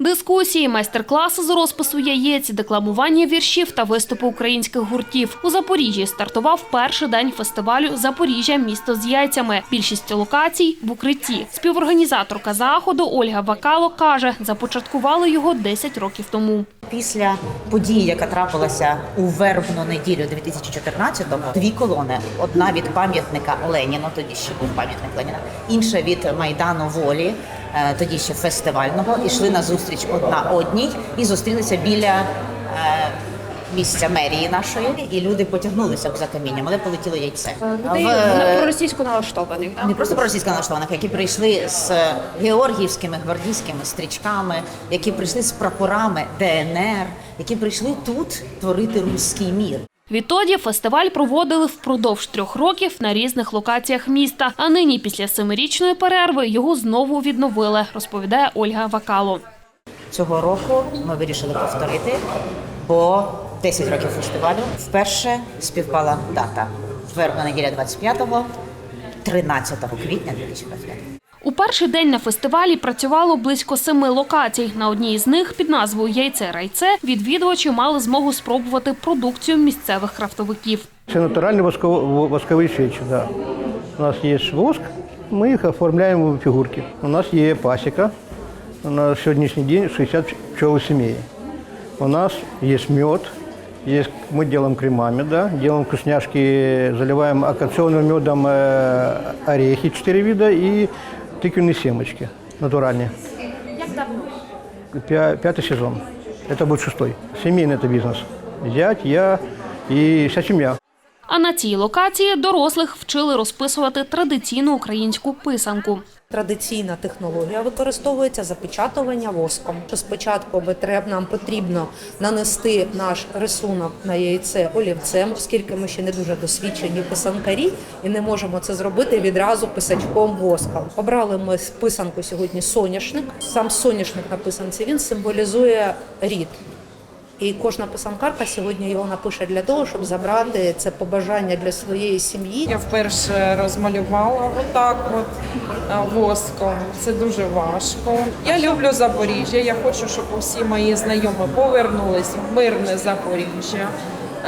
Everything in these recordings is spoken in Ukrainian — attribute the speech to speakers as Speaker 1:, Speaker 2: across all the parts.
Speaker 1: Дискусії, майстер-класи з розпису яєць, декламування віршів та виступи українських гуртів. У Запоріжжі стартував перший день фестивалю Запоріжжя місто з яйцями. Більшість локацій в укритті. Співорганізаторка заходу Ольга Вакало каже, започаткували його 10 років тому.
Speaker 2: Після події, яка трапилася у вербну неділю 2014-го, дві колони: одна від пам'ятника Леніну, тоді ще був пам'ятник Леніна, інша від майдану волі, тоді ще фестивального, ішли на зустріч одна одній і зустрілися біля. е, Місця мерії нашої, і люди потягнулися за камінням, але полетіло яйце. В-
Speaker 1: проросійську налаштований.
Speaker 2: не просто про російсько налаштованих, які прийшли з георгіївськими гвардійськими стрічками, які прийшли з прапорами ДНР, які прийшли тут творити руський мір.
Speaker 1: Відтоді фестиваль проводили впродовж трьох років на різних локаціях міста. А нині, після семирічної перерви, його знову відновили, розповідає Ольга Вакало.
Speaker 2: Цього року ми вирішили повторити, бо 10 років фестивалю вперше співпала дата вербна неділя 25-го, 13 квітня 2025.
Speaker 1: У перший день на фестивалі працювало близько семи локацій. На одній з них під назвою Яйце райце відвідувачі мали змогу спробувати продукцію місцевих крафтовиків.
Speaker 3: Це натуральні воскові, воскові свічі. Да. У нас є воск, ми їх оформляємо в фігурки. У нас є пасіка. На сьогоднішній день 60 пчел сімей. У нас є мед, есть, мы делаем кремами, да, делаем вкусняшки, заливаем акационным медом э, орехи 4 вида и тыквенные семечки натуральные. Пя- Пятый сезон. Это будет шестой. Семейный это бизнес. Зять, я и вся семья.
Speaker 1: А на цій локації дорослих вчили розписувати традиційну українську писанку.
Speaker 4: Традиційна технологія використовується запечатування воском. Що спочатку нам потрібно нанести наш рисунок на яйце олівцем, оскільки ми ще не дуже досвідчені писанкарі і не можемо це зробити відразу писачком воском. Обрали ми писанку сьогодні соняшник. Сам соняшник на писанці він символізує рід. І кожна писанкарка сьогодні його напише для того, щоб забрати це побажання для своєї сім'ї.
Speaker 5: Я вперше розмалювала отак от е, воском. Це дуже важко. Я люблю Запоріжжя. Я хочу, щоб усі мої знайомі повернулись в мирне Запоріжжя.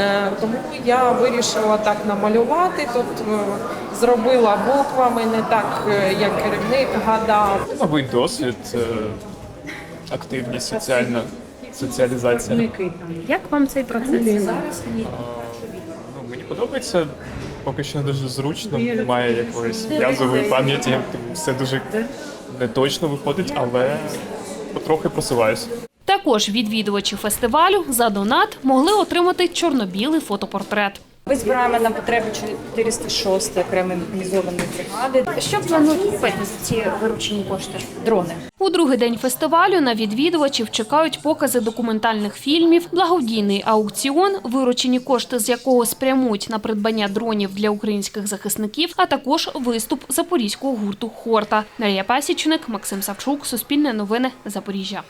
Speaker 5: Е, Тому я вирішила так намалювати. Тут е, зробила буквами, не так, як керівник гадав.
Speaker 6: Новий досвід, активність, соціальна соціалізація.
Speaker 1: Як вам цей процес?
Speaker 6: зараз Ну, мені подобається. Поки що не дуже зручно, немає якоїсь м'язової пам'яті, все дуже неточно виходить, але потрохи просуваюся.
Speaker 1: Також відвідувачі фестивалю за донат могли отримати чорно-білий фотопортрет.
Speaker 7: Ми збираємо на потреби 406 окремої механізованої бригади.
Speaker 1: Що планують купити за ці виручені кошти?
Speaker 7: Дрони.
Speaker 1: У другий день фестивалю на відвідувачів чекають покази документальних фільмів, благодійний аукціон, виручені кошти з якого спрямують на придбання дронів для українських захисників, а також виступ запорізького гурту Хорта. Дар'я Пасічник, Максим Савчук, Суспільне новини, Запоріжжя.